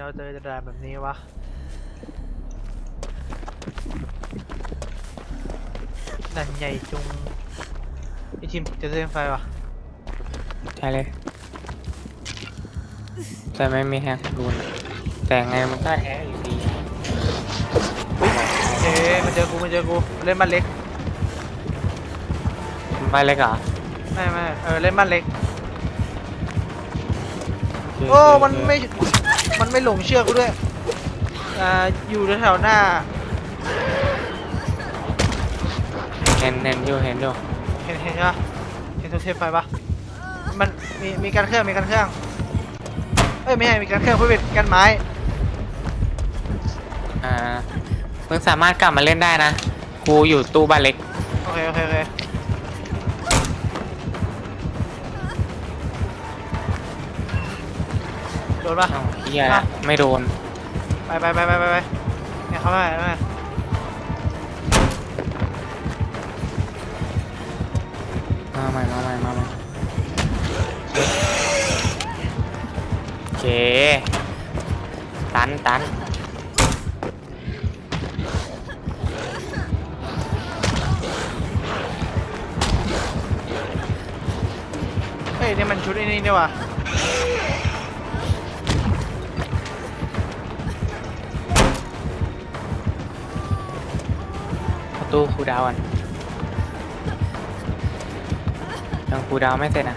เราเจอจะด่านแบบนี้วะด่านใหญ่จุงไอทีมจะเล่นไฟวะใช่เลย แต่ไม่มีแฮกรูนแต่ไงมันก็แฮกอยู่ดีเอ๊ะมันเจอกูมันเจอกูเล่นบ้านเล็กไม่เล็กเหรอไม่ไม่เออเล่นบ้านเล็กโเคโอ้โเคมันไม่ มันไม่หลงเชื่อกูด้วยอ่าอยู่แถวๆหน้าเห็นเห็นอยู่เห็นอยู่เห็นเห็นใช่ปะเห็นโทเทมไฟปะมันมีมีการเครื่องมีการเครื่อง เอ้ยไม่ใช่มีการเครื่องเพื่อเป็นการไม้ อ่ามึงสามารถกลับมาเล่นได้นะ กูอยู่ตู้บ้านเล็ก โอเคโอเคโอเคโดนปะอ้า วเฮียอะไม่โดน ไปไปไปไปไปไปเนี่ยเข้ามาเข้ามามาใหม่มาใหม่มาใหม่โอเค ตันตันเฮ้ยนี่มันชุดไอ้นี่นี่ว่ะ ตูครูดาวอันยังคูดาวไม่เสร็จนะ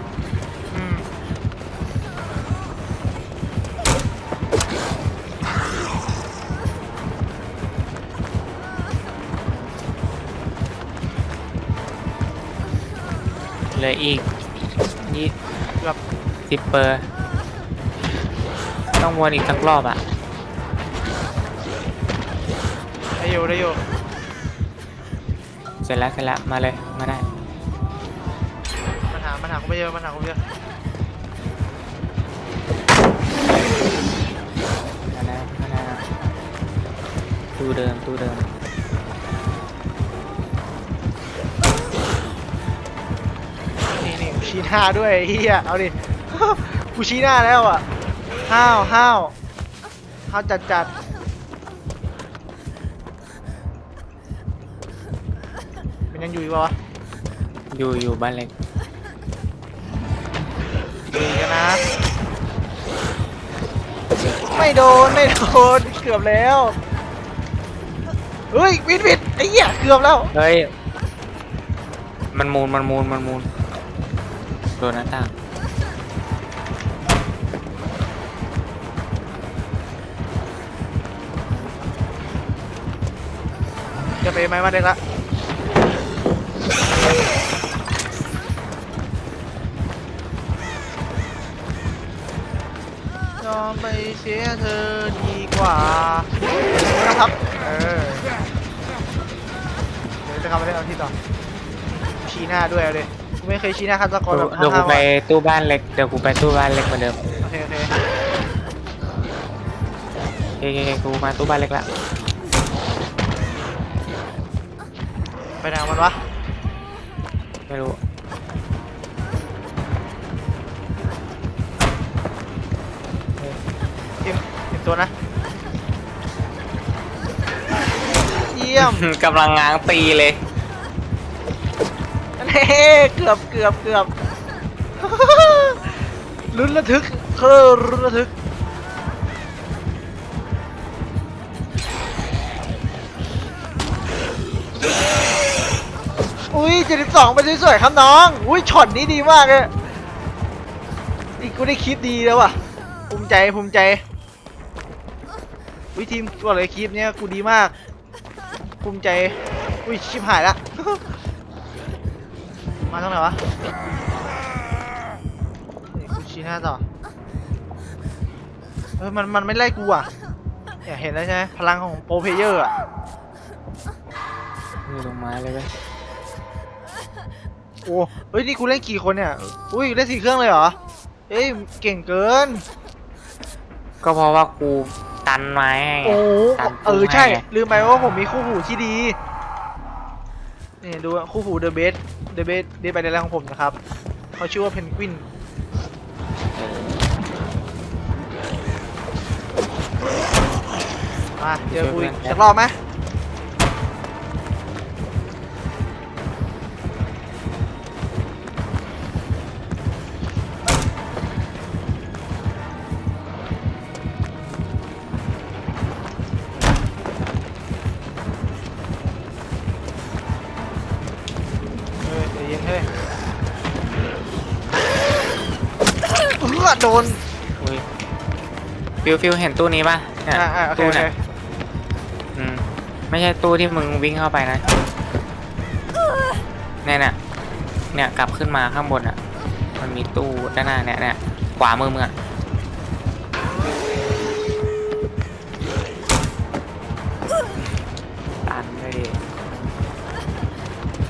เหลืออีกยี่เกือบสิบเปอร์ ต้องวนอีกสักรอบอะ ได้อยู่ได้อยู่ เสร็จแล้วเสร็จแล้วมาเลยมาได้มันหามันหากูไม่เจอมันหากูไม่เจอมาได้มาได้ตู้เดิมตู้เดิมนี่นี่กูชี้หน้าด้วยไอ้เฮียเอาดิ กูชี้หน้าแล้วอะห้าวห้าวห้าวจัดจัด มันยังอยู่อีกปะวะอยู่อยู่บ้านเล็กอยู่อีกแล้วนะ ไม่โดนไม่โดนเกือบแล้วเฮ้ยวิดวิดไอ้เหี้ยเกือบแล้วเฮ้ยมันมูลมันมูลมันมูลโดนหน้าต่างจะไปไหมมาเด็กละ ยอมไปเสียเธอดีกว่านะครับ เออ เดี๋ยวจะกลับมาเล่นเอาที่ต่อ ชี้หน้าด้วยเอาเลยกูไม่เคยชี้หน้าฆาตกรแบบเดี๋ยวกูห้าวๆไปอะตู้บ้านเล็ก เดี๋ยวกูไปตู้บ้านเล็กเหมือนเดิมโอเคโอเคโอเคโอเคกูมาตู้บ้านเล็กละไปไหนของมันวะ ไม่รู้ทีมทีมตัวนะ เยี่ยม กำลังง้างตีเลยเน่เกือบเกือบเกือบ ลุ้นระทึกเคอลุ้นระทึก อุ้ย72ไปสวยๆครับน้อง อุ้ยช็อตนี้ดีมากเลยอีกกูได้คลิปดีแล้วว่ะ ภูมิใจภูมิใจ อุ้ยทีมก่อนเลยคลิปเนี้ยกูดีมาก ภูมิใจ อุ้ยชิบหายละ มาตรงไหนวะชี้หน้าต่อ เออมันมันไม่ไล่กูอะเนี่ยเห็นแล้วใช่ไหมพลังของโปรเพเยอร์อะอยู่ตรงไม้เลยเว้ย โอ้เฮ้ยนี่กูเล่นกี่คนเนี่ย อุ้ยเล่นสี่เครื่องเลยเหรอ เอ้ยเก่งเกิน ก็เพราะว่ากูตันไม้ให้ไงโอ้ตันเออตู้ใช่ให้ไงลืมไปว่าผมมีคู่หูที่ดี นี่ดูอะคู่หูเดอะเบสเดอะเบสเดสไปในแรงของผมนะครับ เขาชื่อว่าเพนกวินเออมาเจอกูอีกช่วยเพื่อนสักรอบไหม เออโดน อุ้ยฟิวฟิวเห็นตู้นี้ป่ะเนี่ยอ่าอ่าโอเคตู้โอเคเนี่ยอืมไม่ใช่ตู้ที่มึงวิ่งเข้าไปนะเนี่ยเนี่ยเนี่ยกลับขึ้นมาข้างบนอะ มันมีตู้ด้านหน้าเนี่ยเนี่ยขวามือมึงอะตันเลยดิ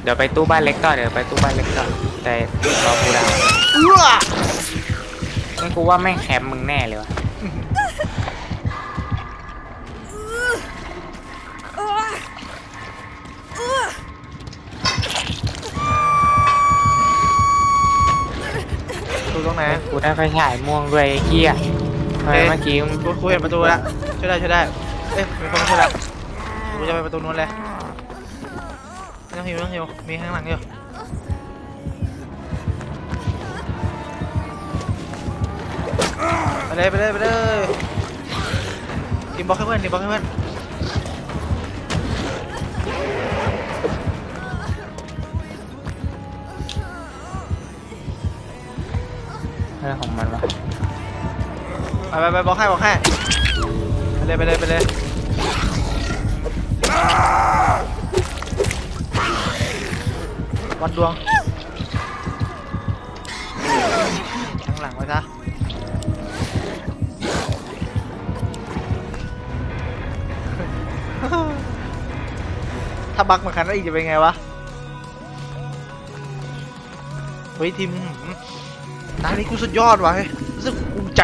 เดี๋ยวไปตู้บ้านเล็กก่อนเดี๋ยวไปตู้บ้านเล็กก่อนแต่รอกูดาว กูว่าแม่งแคมป์มึงแน่เลยวะดูตรงไหนกูได้ไฟฉายม่วงด้วยไอ้เหี้ยทำไมเมื่อกี้มึงกูกูเห็นประตูแล้วช่วยได้ช่วยได้เอ้ยมีคนมาช่วยแล้วกูจะไปประตูนู้นเลยไม่ต้องหิวไม่ต้องหิวมีข้างหลังอยู่ เลยไปเลยไปเลยทีมบล็อกให้เพื่อนทีมบล็อกให้เพื่อนอะไรของมันวะไปไปไปบล็อกให้บล็อกให้ไปเลยไปเลยไปเลยวัดดวงข้างหลังไว้ซะ ถ้าบักเหมือนกันแล้วอีกจะเป็นไงวะ เฮ้ยทีมหืมตานี้กูสุดยอดว่ะเฮ้ยรู้สึกภูมิใจ